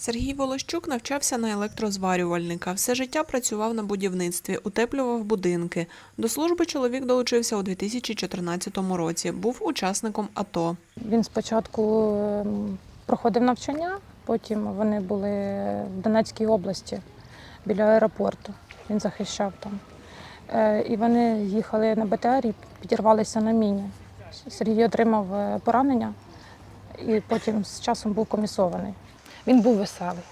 Сергій Волощук навчався на електрозварювальника. Все життя працював на будівництві, утеплював будинки. До служби чоловік долучився у 2014 році. Був учасником АТО. Він спочатку ем, проходив навчання, потім вони були в Донецькій області біля аеропорту. Він захищав там. Е, І вони їхали на БТР і підірвалися на міні. Сергій отримав е, поранення і потім з часом був комісований. Він був веселий.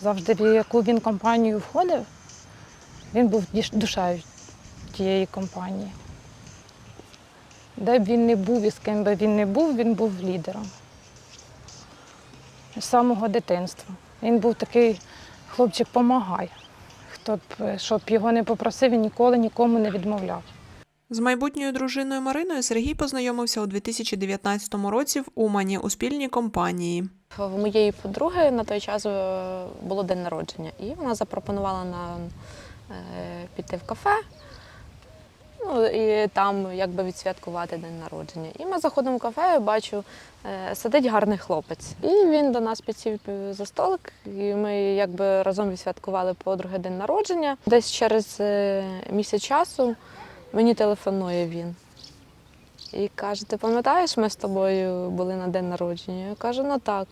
Завжди, в яку він компанію входив, він був душею тієї компанії. Де б він не був і з ким би він не був, він був лідером. З самого дитинства. Він був такий хлопчик помагай. Хто б, щоб його не попросив, він ніколи нікому не відмовляв. З майбутньою дружиною Мариною Сергій познайомився у 2019 році в Умані у спільній компанії. В моєї подруги на той час е, було день народження, і вона запропонувала нам е, піти в кафе. Ну, і там якби відсвяткувати день народження. І ми заходимо в кафе, я бачу, е, сидить гарний хлопець. І він до нас підсів за столик, і ми якби разом відсвяткували подруги день народження. Десь через місяць часу мені телефонує він. І каже: ти пам'ятаєш, ми з тобою були на день народження? Я кажу, ну так.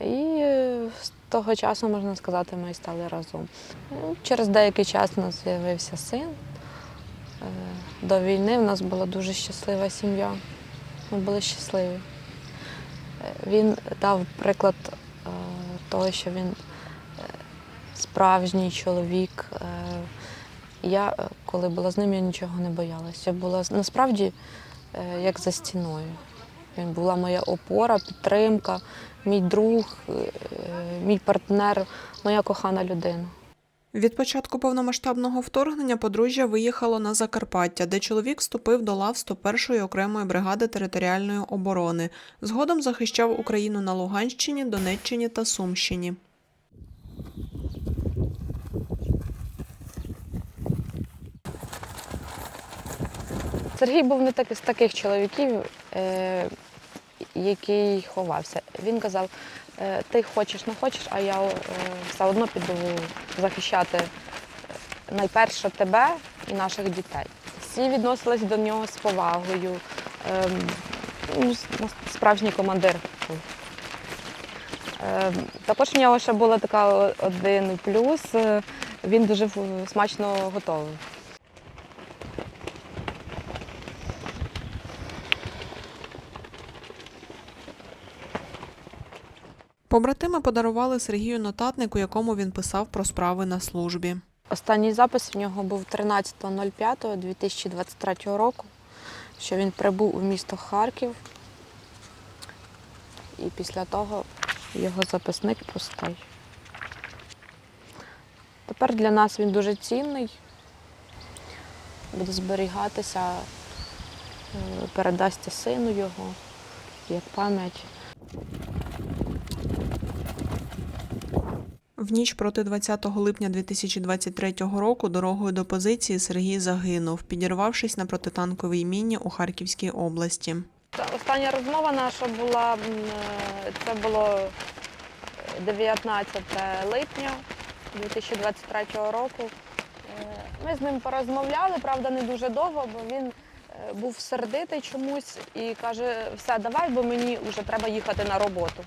І е, з того часу, можна сказати, ми стали разом. Ну, Через деякий час у нас з'явився син. Е, До війни в нас була дуже щаслива сім'я. Ми були щасливі. Е, Він дав приклад того, що він справжній чоловік. Я, коли була з ним, я нічого не боялася. Я була насправді е, як за стіною. Він була моя опора, підтримка, мій друг, е, мій партнер, моя кохана людина. Від початку повномасштабного вторгнення подружжя виїхало на Закарпаття, де чоловік вступив до лав 101-ї окремої бригади територіальної оборони. Згодом захищав Україну на Луганщині, Донеччині та Сумщині. Сергій був не так, з таких чоловіків, е, який ховався. Він казав, е, ти хочеш, не хочеш, а я е, все одно піду захищати е, найперше тебе і наших дітей. Всі відносились до нього з повагою. Ем, ну, справжній командир. Ем, Також в нього ще була така один плюс. е, Він дуже смачно готовий. Побратими подарували Сергію нотатник, у якому він писав про справи на службі. Останній запис в нього був 13.05.2023 року, що він прибув у місто Харків. І після того його записник пустий. Тепер для нас він дуже цінний, буде зберігатися, е, передасться сину його як пам'ять. В ніч проти 20 липня 2023 року дорогою до позиції Сергій загинув, підірвавшись на протитанковій міні у Харківській області. Остання розмова наша була, е, це було е, 19 липня 2023 року. Е, Ми з ним порозмовляли, правда, не дуже довго, бо він е, був сердитий чомусь і каже, все, давай, бо мені вже треба їхати на роботу.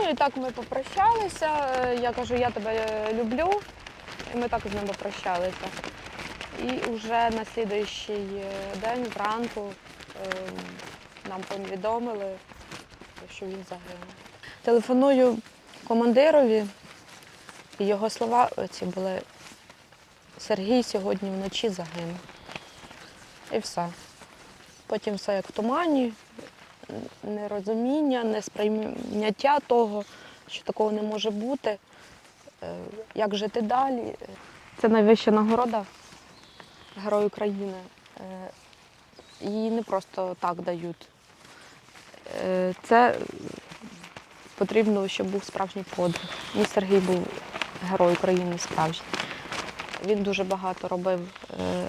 Ну і так ми попрощалися. Е, Я кажу, я тебе е, люблю. І ми так з ним попрощалися. І вже на слідуючий е, день вранку е, нам повідомили, що він загинув. Телефоную командирові, і його слова ці були Сергій сьогодні вночі загинув. І все. Потім все як в тумані, нерозуміння, несприйняття того, що такого не може бути, е, як жити далі. Це найвища нагорода Герой України. Е, Її не просто так дають. Е, Це потрібно, щоб був справжній подвиг. І Сергій був герой України справжній. Він дуже багато робив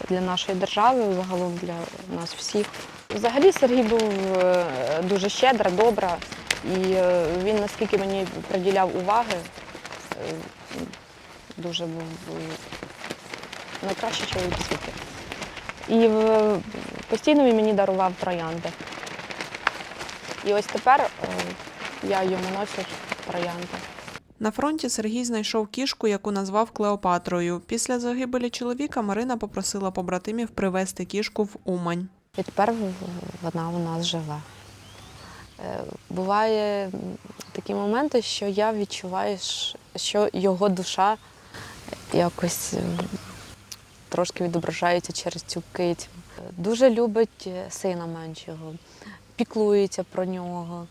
для нашої держави, загалом для нас всіх. Взагалі Сергій був е, дуже щедра, добра І е, він наскільки мені приділяв уваги, е, дуже був найкращий чоловік у світі. І постійно він мені дарував троянди. І ось тепер я йому ношу троянди. На фронті Сергій знайшов кішку, яку назвав Клеопатрою. Після загибелі чоловіка Марина попросила побратимів привезти кішку в Умань. І тепер вона у нас живе. Е, Буває такі моменти, що я відчуваю, що його душа якось трошки відображається через цю. Е, Дуже любить е, сина меншого, піклується про нього,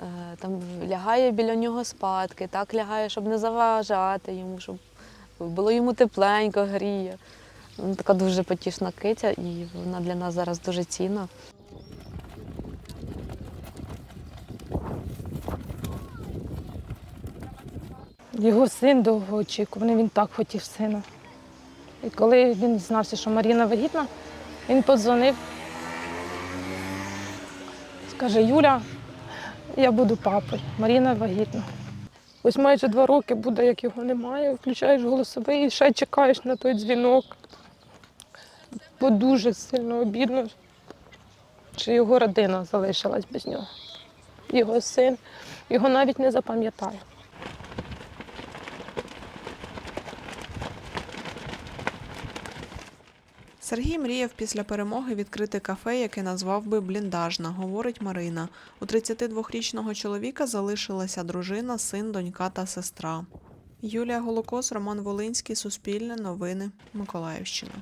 е, там лягає біля нього спадки, так лягає, щоб не заважати йому, щоб було йому тепленько, гріє. Така дуже потішна киця, і вона для нас зараз дуже цінна. Його син довгоочікуваний, він так хотів сина. І коли він дізнався, що Маріна вагітна, він подзвонив. Скаже, Юля, я буду папою, Маріна вагітна. Ось майже два роки буде, як його немає. Включаєш голосовий і ще чекаєш на той дзвінок. Бо дуже сильно обідно, що його родина залишилась без нього. Його син його навіть не запам'ятає. Сергій мріяв після перемоги відкрити кафе, яке назвав би бліндажна, говорить Марина. У 32-річного чоловіка залишилася дружина, син, донька та сестра. Юлія Голокос, Роман Волинський, Суспільне новини, Миколаївщина.